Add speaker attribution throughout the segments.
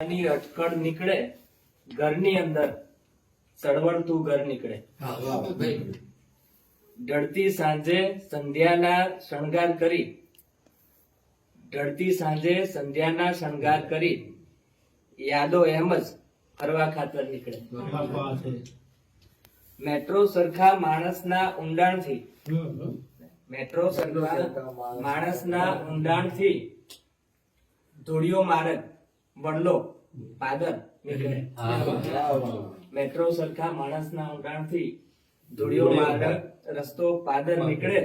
Speaker 1: ની અટકળ નીકળે ઘરની અંદર સળવળતું ઘર નીકળે. ઢળતી સાંજે સંધ્યાના શણગાર કરી ઢળતી સાંજે સંધ્યાના શણગાર કરી યાદો એમ જ ફરવા ખાતર નીકળે. મેટ્રો સરખા માણસના ઊંડાણથી મેટ્રો સરખા માણસના ઊંડાણથી ધૂળિયો માર્ગ વડલો પાદર મેટ્રો સરખા માણસના ઊંડાણથી ધૂળિયો માર્ગ રસ્તો પાદર નીકળે.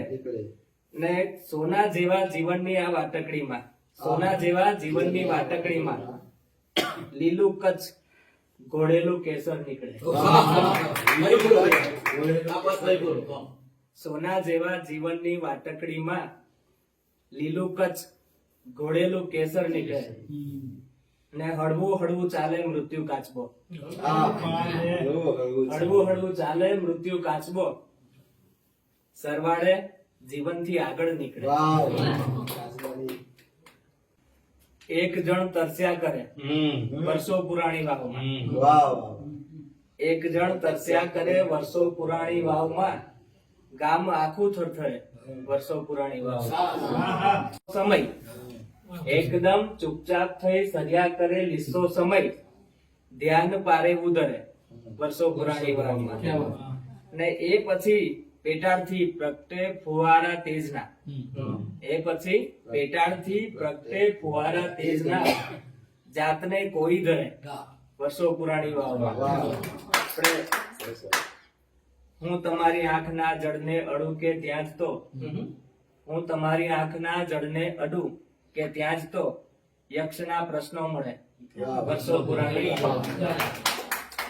Speaker 1: ને સોના જેવા જીવનની આ વાટકડીમાં સોના જેવા જીવનની વાટકડીમાં લીલું કચ્છ ઘોડેલું કેસર નીકળે. સોના જેવા જીવનની વાટકડીમાં લીલું કચ્છ ઘોડેલું કેસર નીકળે. ને હળવું હળવું ચાલે મૃત્યુ કાચબો. હળવું હળવું ચાલે મૃત્યુ કાચબો. સરવાળે જીવનથી આગળ નીકળે. એક જણ તરસ્યા કરે. વર્ષો પુરાણી વાવમાં. એક જણ તરસ્યા કરે વર્ષો પુરાણી વાવમાં. ગામ આખું થરથરે. વર્ષો પુરાણી વાવ. સમય. એકદમ ચૂપચાપ થઈ સર્યા કરે લીસો સમય ધ્યાન પારે ઉદરે. વર્ષો પુરાણી વાવમાં ને એ પછી પેટાળથી પ્રગટે ફુવારા તેજના. એ પછી પેટાળથી પ્રગટે ફુવારા તેજના. જાતને કોઈ ધરે. વર્ષો પુરાણી વાવમાં આપણે હું તમારી આંખના જળને અડું કે ત્યાં જ તો? હું તમારી આંખના જળને અડું કે ત્યાં જ તો યક્ષના પ્રશ્નો મળે. વર્ષો પુરાણી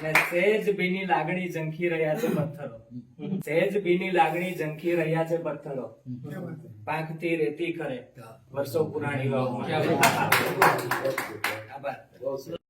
Speaker 1: ને સહેજ ભીની લાગણી ઝંખી રહ્યા છે પથ્થરો. સેજ બીની લાગણી ઝંખી રહ્યા છે પથ્થરો. પાંખથી રેતી કરે. વર્ષો પુરાણી આભાર.